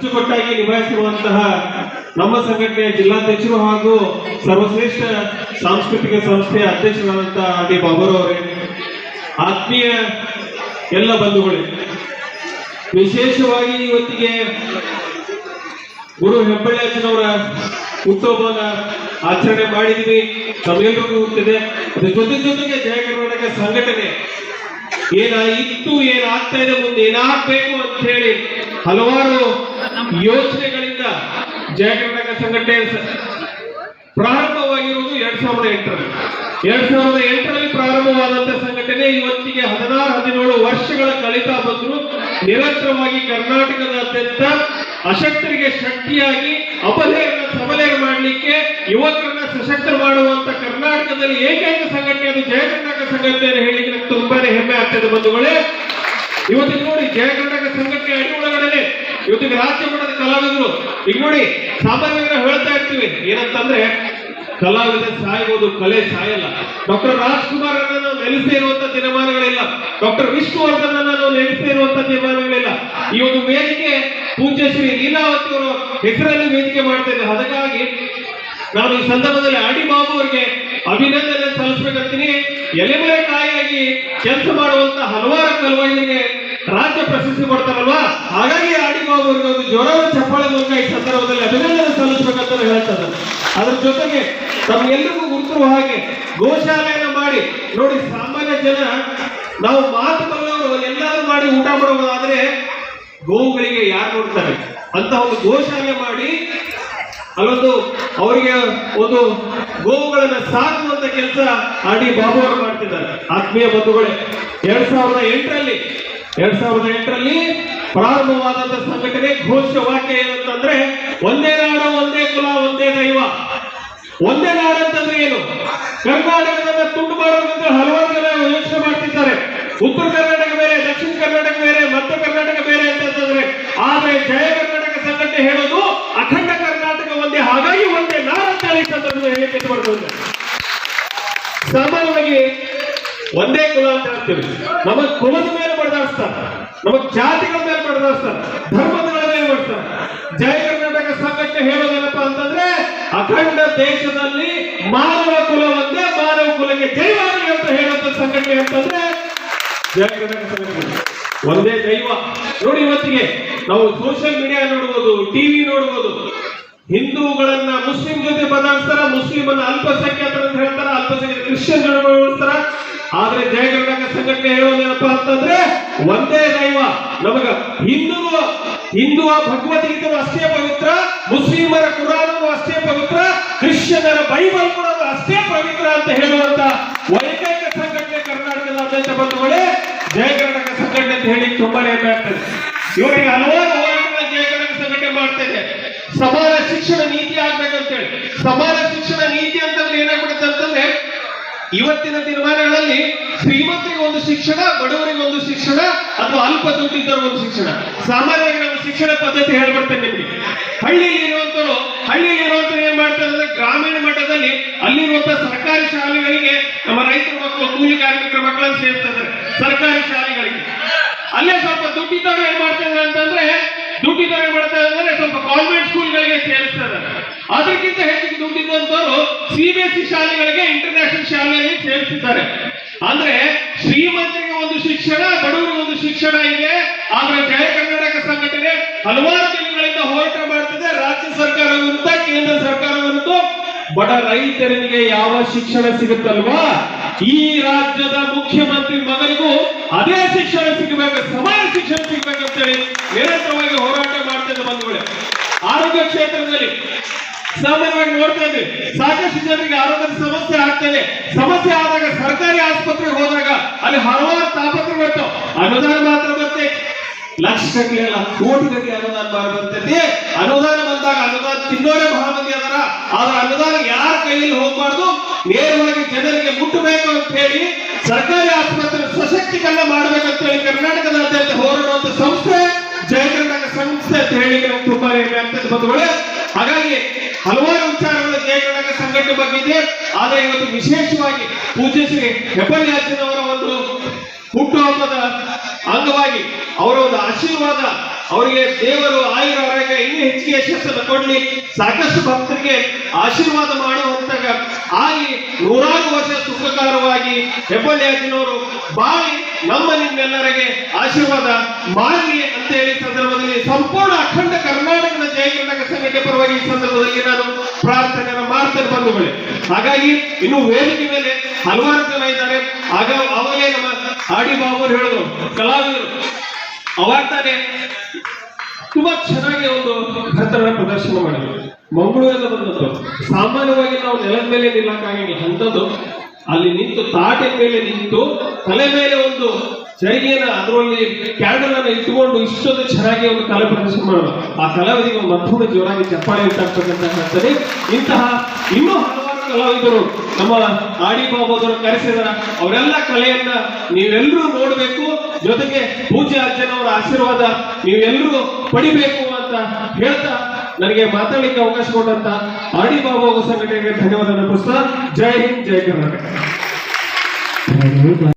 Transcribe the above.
ಅಚ್ಚುಕಟ್ಟಾಗಿ ನಿಭಾಯಿಸಿರುವಂತಹ ನಮ್ಮ ಸಂಘಟನೆಯ ಜಿಲ್ಲಾಧ್ಯಕ್ಷರು ಹಾಗೂ ಸರ್ವಶ್ರೇಷ್ಠ ಸಾಂಸ್ಕೃತಿಕ ಸಂಸ್ಥೆಯ ಅಧ್ಯಕ್ಷರಾದಂತಹ ಆರ್ ಡಿ ಅವರೇ, ಆತ್ಮೀಯ ಎಲ್ಲ ಬಂಧುಗಳೇ, ವಿಶೇಷವಾಗಿ ಇವತ್ತಿಗೆ ಗುರು ಹೆಬ್ಬಳ್ಳಿ ಅಜ್ಜನವರ ಆಚರಣೆ ಮಾಡಿದ್ವಿ ತಮ್ಮೆಲ್ಲರಿಗೂ ಗೊತ್ತಿದೆ. ಅದ್ರ ಜೊತೆ ಜೊತೆಗೆ ಜಯ ಕರ್ನಾಟಕ ಸಂಘಟನೆ ಏನ ಇತ್ತು ಏನಾಗ್ತಾ ಇದೆ, ಮುಂದೆ ಏನಾಗ್ಬೇಕು ಅಂತ ಹೇಳಿ ಹಲವಾರು ಯೋಚನೆಗಳಿಂದ ಜಯಕರ್ನಾಟಕ ಸಂಘಟನೆ ಪ್ರಾರಂಭವಾಗಿರುವುದು ಎರಡ್ ಸಾವಿರದ ಎಂಟರಲ್ಲಿ. ಎರಡ್ ಸಾವಿರದ ಎಂಟರಲ್ಲಿ ಪ್ರಾರಂಭವಾದಂತಹ ಸಂಘಟನೆ ಇವತ್ತಿಗೆ ಹದಿನಾರು, ಹದಿನೇಳು ವರ್ಷಗಳ ಕಳಿತಾ ಬಂದ್ರು. ನಿರಂತರವಾಗಿ ಕರ್ನಾಟಕದಾದ್ಯಂತ ಅಶಕ್ತರಿಗೆ ಶಕ್ತಿಯಾಗಿ ಅಪಧೇಯರನ್ನ ಸಬಲೆಯರು ಮಾಡಲಿಕ್ಕೆ ಯುವಕರನ್ನ ಸಶಕ್ತ ಮಾಡುವಂತ ಕರ್ನಾಟಕದಲ್ಲಿ ಏಕೈಕ ಸಂಘಟನೆ ಅದು ಜಯ ಕರ್ನಾಟಕ ಸಂಘಟನೆ ಅಂತ ಹೇಳಿದ್ರೆ ತುಂಬಾನೇ ಹೆಮ್ಮೆ ಆಗ್ತದೆ ಬಂಧುಗಳೇ. ಇವತ್ತಿಗೆ ನೋಡಿ ಜಯ ಕರ್ನಾಟಕ ಸಂಘಟನೆ ಅಡಿ ಒಳಗಡೆ ಇವತ್ತಿಗೆ ರಾಜ್ಯ ಮಟ್ಟದ ಕಲಾವಿದರು. ಈಗ ನೋಡಿ, ಸಾಮಾನ್ಯವಾಗಿ ಹೇಳ್ತಾ ಇರ್ತೀವಿ, ಏನಂತಂದ್ರೆ ಕಲಾವಿದ ಸಾಯ್ಬೋದು, ಕಲೆ ಸಾಯಲ್ಲ. ಡಾಕ್ಟರ್ ರಾಜ್ಕುಮಾರ್ ಅನ್ನ ನಾವು ಇರುವಂತ ದಿನಮಾನಗಳಿಲ್ಲ. ಡಾಕ್ಟರ್ ವಿಷ್ಣುವರ್ಧನ್ ಅನ್ನ ನಾವು ಇರುವಂತ ದಿನಮಾನಗಳಿಲ್ಲ. ಈ ಒಂದು ವೇದಿಕೆ ಪೂಜ್ಯ ಶ್ರೀ ಲೀಲಾವತಿ ಅವರ ಹೆಸರಲ್ಲಿ ವೇದಿಕೆ ಮಾಡ್ತಾ ಅದಕ್ಕಾಗಿ ನಾನು ಈ ಸಂದರ್ಭದಲ್ಲಿ ಅಡಿ ಬಾಬು ಅವರಿಗೆ ಅಭಿನಂದನೆ ಸಲ್ಲಿಸಬೇಕಂತೀನಿ. ಎಲೆಮರೆ ಕಾಯಿಯಾಗಿ ಕೆಲಸ ಮಾಡುವಂತ ಹಲವಾರು ಕಲಾವಿದರಿಗೆ ರಾಜ್ಯ ಪ್ರಶಸ್ತಿ ಕೊಡ್ತಾರಲ್ವಾ? ಹಾಗಾಗಿ ಆಡಿ ಅವರಿಗೆ ಒಂದು ಜೋರಾದ ಚಪ್ಪಾಳೆ ಮೂಲಕ ಈ ಸಂದರ್ಭದಲ್ಲಿ ಅಭಿನಂದನೆ ಸಲ್ಲಿಸಬೇಕಂತ ಹೇಳ್ತಾರೆ ಅದ್ರ ಜೊತೆಗೆ ತಮ್ಗೆಲ್ಲರಿಗೂ ಗುರುತಿರುವ ಹಾಗೆ ಗೋಶಾಲೆಯನ್ನು ಮಾಡಿ, ನೋಡಿ ಸಾಮಾನ್ಯ ಜನ ನಾವು ಮಾತು ಬಲ್ಲವರು ಎಲ್ಲರೂ ಮಾಡಿ ಊಟ ಮಾಡಬಹುದಾದ್ರೆ ಗೋವುಗಳಿಗೆ ಯಾರು ನೋಡ್ತಾರೆ? ಅಂತ ಒಂದು ಗೋಶಾಲೆ ಮಾಡಿ ಅಲ್ಲೊಂದು ಅವರಿಗೆ ಒಂದು ಗೋವುಗಳನ್ನ ಸಾಕುವಂತ ಕೆಲಸ ಆಡಿ ಬಾಬು ಅವರು ಮಾಡ್ತಿದ್ದಾರೆ. ಆತ್ಮೀಯ ಬಂಧುಗಳೇ, ಎರಡ್ ಸಾವಿರದ ಎಂಟರಲ್ಲಿ ಎರಡ್ ಸಾವಿರದ ಎಂಟರಲ್ಲಿ ಪ್ರಾರಂಭವಾದಂತ ಸಂಘಟನೆ ಘೋಷವಾಕ್ಯ ಏನಂತಂದ್ರೆ, ಒಂದೇ ನಾಡು, ಒಂದೇ ಕುಲ, ಒಂದೇ ದೈವ. ಒಂದೇ ನಾಡು ಅಂತಂದ್ರೆ ಏನು? ಕರ್ನಾಟಕದ ತುಂಡು ಮಾಡೋದಂತ ಹಲವಾರು ಜನ ಯೋಚನೆ ಮಾಡ್ತಿದ್ದಾರೆ. ಉತ್ತರ ಕರ್ನಾಟಕ ಬೇರೆ, ದಕ್ಷಿಣ ಕರ್ನಾಟಕ ಬೇರೆ, ಮಧ್ಯ ಕರ್ನಾಟಕ ಬೇರೆ ಅಂತಂದ್ರೆ ಆದ್ರೆ ಜಯ ಕರ್ನಾಟಕ ಸಂಘಟನೆ ಹೇಳೋದು ಅಖಂಡ ಕರ್ನಾಟಕ ಒಂದೇ, ಹಾಗಾಗಿ ಒಂದೇ ನಾಡು ಅಂತ ಹೇಳಿಕೆ ಮಾಡ್ಕೊಂಡು ಸಾಮಾನ್ಯವಾಗಿ ಒಂದೇ ಕುಲ ಅಂತ ಹೇಳ್ತೀವಿ. ನಮ್ಮ ಕುಲದ ಮೇಲೆ ಬಡದಾಡ್ತಾರೆ ನಮ್ಮ ಜಾತಿಗಳ ಮೇಲೆ ಬಡದಾಡ್ತಾರೆ ಧರ್ಮಗಳ ಮೇಲೆ ಮಾಡ್ತಾರೆ ಜಯ ಕರ್ನಾಟಕ ಸಂಘಟನೆ ಹೇಳೋದೇನಪ್ಪ ಅಂತಂದ್ರೆ, ಅಖಂಡ ದೇಶದಲ್ಲಿ ಮಾನವ ಕುಲ ಒಂದೇ, ಮಾನವ ಕುಲಕ್ಕೆ ಜೈವಾಗಲಿ ಅಂತ ಹೇಳುವಂತ ಸಂಘಟನೆ ಅಂತಂದ್ರೆ ಜಯ ಕರ್ನಾಟಕ ಸಂಘಟನೆ. ಒಂದೇ ದೈವ. ನೋಡಿ ಇವತ್ತಿಗೆ ನಾವು ಸೋಷಿಯಲ್ ಮೀಡಿಯಾ ನೋಡ್ಬೋದು ಟಿವಿ ನೋಡ್ಬೋದು. ಹಿಂದೂಗಳನ್ನ ಮುಸ್ಲಿಂ ಜೊತೆ ಬದಲಾಯಿಸ್ತಾರ ಮುಸ್ಲಿಂ ಅನ್ನ ಅಲ್ಪಸಂಖ್ಯಾತರ ಅಂತ ಹೇಳ್ತಾರ, ಅಲ್ಪಸಂಖ್ಯಾತ ಕ್ರಿಶ್ಚಿಯನ್ ಬಳಸ್ತಾರ ಆದ್ರೆ ಜಯ ಕರ್ನಾಟಕ ಸಂಘಟನೆ ಹೇಳೋದೇನಪ್ಪ ಅಂತಂದ್ರೆ ಒಂದೇ ದೈವ. ನಮಗ ಹಿಂದೂ ಹಿಂದೂ ಭಗವದ್ಗೀತೆ ಅಷ್ಟೇ ಪವಿತ್ರ, ಮುಸ್ಲಿಮರ ಕುರಾನು ಅಷ್ಟೇ ಪವಿತ್ರ, ಕ್ರಿಶ್ಚಿಯನರ ಬೈಬಲ್ ಕೂಡ ಅಷ್ಟೇ ಪವಿತ್ರ ಅಂತ ಹೇಳುವಂತ ಏಕೈಕ ಸಂಘಟನೆ ಕರ್ನಾಟಕದಾದ್ಯಂತ ಬಂಧುಗಳೇ ಜಯ ಕರ್ನಾಟಕ ಸಂಘಟನೆ ಅಂತ ಹೇಳಿ ತುಂಬಾನೇ ಹೆಮ್ಮೆ ಆಗ್ತದೆ. ಇವರಿಗೆ ಹಲವಾರು ಹೋರಾಟಗಳ ಸಂಘಟನೆ ಮಾಡ್ತೇನೆ. ಇದೆ ಇವತ್ತಿನ ದಿನಮಾನಗಳಲ್ಲಿ ಶ್ರೀಮಂತರಿಗೆ ಒಂದು ಶಿಕ್ಷಣ, ಬಡವರಿಗೆ ಒಂದು ಶಿಕ್ಷಣ, ಅಥವಾ ಅಲ್ಪ ದುಡ್ಡಿದ್ದವರು ಒಂದು ಶಿಕ್ಷಣ. ಸಾಮಾನ್ಯವಾಗಿ ಶಿಕ್ಷಣ ಪದ್ಧತಿ ಹೇಳ್ಬಿಡ್ತೇನೆ ನಿಮಗೆ. ಹಳ್ಳಿಯಲ್ಲಿ ಇರುವಂತರು ಹಳ್ಳಿಯಲ್ಲಿ ಇರುವಂತರು ಏನ್ ಮಾಡ್ತಾರೆ ಅಂದ್ರೆ ಗ್ರಾಮೀಣ ಮಟ್ಟದಲ್ಲಿ ಅಲ್ಲಿರುವಂತ ಸರ್ಕಾರಿ ಶಾಲೆಗಳಿಗೆ ನಮ್ಮ ರೈತರ ಮಕ್ಕಳು, ಕೂಲಿ ಕಾರ್ಮಿಕರ ಮಕ್ಕಳನ್ನು ಸೇರ್ತಾರೆ ಸರ್ಕಾರಿ ಶಾಲೆಗಳಿಗೆ. ಅಲ್ಲೇ ಸ್ವಲ್ಪ ದುಡ್ಡಿದ್ದವರು ಏನ್ ಮಾಡ್ತಾರೆ ಅಂತಂದ್ರೆ, ದುಡ್ಡಿದ್ದವರು ಏನ್ ಮಾಡ್ತಾರೆ ಅಂದ್ರೆ ಸ್ವಲ್ಪ ಕಾನ್ವೆಂಟ್ ಸ್ಕೂಲ್ಗಳಿಗೆ ಸೇರಿಸ್ತಾ ಇದ್ದಾರೆ. ಅದಕ್ಕಿಂತ ಹೆಚ್ಚಿಗೆ ದುಡ್ಡಿದ್ದಂತವರು ಸಿಬಿಎಸ್ಇ ಶಾಲೆಗಳಿಗೆ ಇಂಟರ್ನ್ಯಾಷನಲ್ ಶಾಲೆಯಲ್ಲಿ ಸೇರಿಸಿದ್ದಾರೆ. ಅಂದ್ರೆ ಶ್ರೀಮಂತರಿಗೆ ಒಂದು ಶಿಕ್ಷಣ, ಬಡವರಿಗೆ ಒಂದು ಶಿಕ್ಷಣ ಇದೆ, ಆದ್ರೆ ಜಯ ಕರ್ನಾಟಕ ಸಂಘಟನೆ ಹಲವಾರು ದಿನಗಳಿಂದ ಹೋರಾಟ ಮಾಡ್ತಿದೆ. ರಾಜ್ಯ ಸರ್ಕಾರ ವಿರುದ್ಧ ಕೇಂದ್ರ ಸರ್ಕಾರ ಬಡ ರೈತರಿಗೆ ಯಾವ ಶಿಕ್ಷಣ ಸಿಗುತ್ತಲ್ವಾ? ಈ ರಾಜ್ಯದ ಮುಖ್ಯಮಂತ್ರಿ ಮಗನಿಗೂ ಅದೇ ಶಿಕ್ಷಣ ಸಿಗಬೇಕು, ಸಮಾನ ಶಿಕ್ಷಣ ಸಿಗಬೇಕಂತೇಳಿ ನಿರಂತರವಾಗಿ ಹೋರಾಟ ಮಾಡ್ತಿದ್ದ ಬಂಧುಗಳೇ. ಆರೋಗ್ಯ ಕ್ಷೇತ್ರದಲ್ಲಿ ಸಾಮಾನ್ಯವಾಗಿ ನೋಡ್ತಾ ಇದ್ವಿ. ಸಾಕಷ್ಟು ಜನರಿಗೆ ಆರೋಗ್ಯದ ಸಮಸ್ಯೆ ಆಗ್ತದೆ ಸಮಸ್ಯೆ ಆದಾಗ ಸರ್ಕಾರಿ ಆಸ್ಪತ್ರೆಗೆ ಹೋದಾಗ ಅಲ್ಲಿ ಹಲವಾರು ತಾಪತ್ರ ಬರ್ತವೆ. ಅನುದಾನ ಮಾತ್ರ ಬರ್ತೈತೆ. ಲಕ್ಷ ಗಟ್ಟಲೆ ಅಲ್ಲ ಕೋಟಿ ಗಟ್ಟಲೆ ಅನುದಾನ ಬಾರ ಬರ್ತೈತಿ. ಅನುದಾನ ಬಂದಾಗ ಅನುದಾನ ತಿನ್ನೋರೆ ಬಹಳ ಮಂದಿ ಅದರ. ಆದ್ರೆ ಅನುದಾನ ಯಾರ ಕೈಯಲ್ಲಿ ಹೋಗ್ಬಾರ್ದು? ನೇರವಾಗಿ ಜನರಿಗೆ ಮುಟ್ಟಬೇಕು ಅಂತ ಹೇಳಿ ಸರ್ಕಾರಿ ಆಸ್ಪತ್ರೆ ಸಶಕ್ತೀಕರಣ ಮಾಡಬೇಕಂತ ಹೇಳಿ ಕರ್ನಾಟಕದಾದ್ಯಂತ ಹೋರಾಡುವಂತ ಸಂಸ್ಥೆ ಜಯ ಕರ್ನಾಟಕ ಸಂಸ್ಥೆ ಅಂತ ಹೇಳಿ ತುಂಬಾ ಹಾಗಾಗಿ ಹಲವಾರು ವಿಚಾರಗಳು ಜಯ ಕರ್ನಾಟಕ ಸಂಘಟನೆ ಬಗ್ಗೆ ಇದೆ. ಆದ್ರೆ ಇವತ್ತು ವಿಶೇಷವಾಗಿ ಪೂಜ್ಯ ಶ್ರೀ ಹೆಬ್ಬಳ್ಳಿ ಒಂದು ಹುಟ್ಟುಹಬ್ಬದ ಅಂಗವಾಗಿ ಅವರ ಒಂದು ಆಶೀರ್ವಾದ ಅವರಿಗೆ ದೇವರು ಆಯುರ ಇನ್ನೂ ಹೆಚ್ಚಿಗೆ ಯಶಸ್ಸನ್ನು ಕೊಡಲಿ. ಸಾಕಷ್ಟು ಭಕ್ತರಿಗೆ ಆಶೀರ್ವಾದ ಮಾಡುವಂತ ಆಗಿ ನೂರಾರು ವರ್ಷ ಸುಖಕರವಾಗಿ ಹೆಬ್ಬಳ್ಳಿ ಅಜ್ಜಿನವರು ಬಾಳಿ ನಮ್ಮ ನಿಮ್ಮೆಲ್ಲರಿಗೆ ಆಶೀರ್ವಾದ ಮಾಡಲಿ ಅಂತ ಹೇಳಿ ಸಂದರ್ಭದಲ್ಲಿ ಸಂಪೂರ್ಣ ಅಖಂಡ ಕರ್ನಾಟಕದ ಜಯ ಕರ್ನಾಟಕ ಸಂಘಟನೆ ಪರವಾಗಿ ಈ ಸಂದರ್ಭದಲ್ಲಿ ನಾನು ಪ್ರಾರ್ಥನೆಯನ್ನು ಮಾಡ್ತಾರೆ ಬಂಧುಗಳೇ. ಹಾಗಾಗಿ ಇನ್ನು ವೇದಿಕೆ ಮೇಲೆ ಹಲವಾರು ಜನ ಇದ್ದಾರೆ. ಆಗ ಅವಾಗಲೇ ನಮ್ಮ ಆಡಿ ಬಾಬು ಹೇಳಿದ್ರು, ಕಲಾವಿದರು ಅವಾಗ ತಾನೇ ತುಂಬಾ ಚೆನ್ನಾಗಿ ಒಂದು ಭರತನ ಪ್ರದರ್ಶನ ಮಾಡಿದ್ರು. ಮಂಗಳೂರಿಂದ ಬಂದದ್ದು. ಸಾಮಾನ್ಯವಾಗಿ ನಾವು ನೆಲದ ಮೇಲೆ ನಿಲ್ಲಕ್ಕಾಗಿಲ್ಲ ಅಂಥದ್ದು ಅಲ್ಲಿ ನಿಂತು ತಾಟೆ ಮೇಲೆ ನಿಂತು ತಲೆ ಮೇಲೆ ಒಂದು ಜರಿಗೆನ ಅದರಲ್ಲಿ ಕ್ಯಾಂಡಲ್ ಅನ್ನು ಇಟ್ಟುಕೊಂಡು ಇಷ್ಟೊಂದು ಚೆನ್ನಾಗಿ ಒಂದು ಕಲೆ ಪ್ರದರ್ಶನ ಮಾಡೋದು. ಆ ಕಲಾವಿದಿಗೆ ಮತ್ತೊಮ್ಮೆ ಜೋರಾಗಿ ಚಪ್ಪಾಳೆ ಇಟ್ಟಾಗ್ತಕ್ಕಂತ ಆಗ್ತದೆ ಇಂತಹ ಇನ್ನೂ ಹಲವಾರು ಕಲಾವಿದರು ನಮ್ಮ ಆಡಿ ಬಾಬೋದರು ಕರೆಸಿದಾರ. ಅವರೆಲ್ಲ ಕಲೆಯನ್ನ ನೀವೆಲ್ಲರೂ ನೋಡಬೇಕು. ಜೊತೆಗೆ ಪೂಜೆ ಅರ್ಜನವರ ಆಶೀರ್ವಾದ ನೀವೆಲ್ಲರೂ ಪಡಿಬೇಕು ಅಂತ ಹೇಳ್ತಾ ನನಗೆ ಮಾತಾಡಲಿಕ್ಕೆ ಅವಕಾಶ ಕೊಟ್ಟಂತ ಆಡಿ ಬಾಬು ಸಂಘಟನೆಗೆ ಧನ್ಯವಾದ ಪ್ರಸ್ತುತ ಜೈ ಹಿಂದ್ ಜೈ ಕರ್ನಾಟಕ.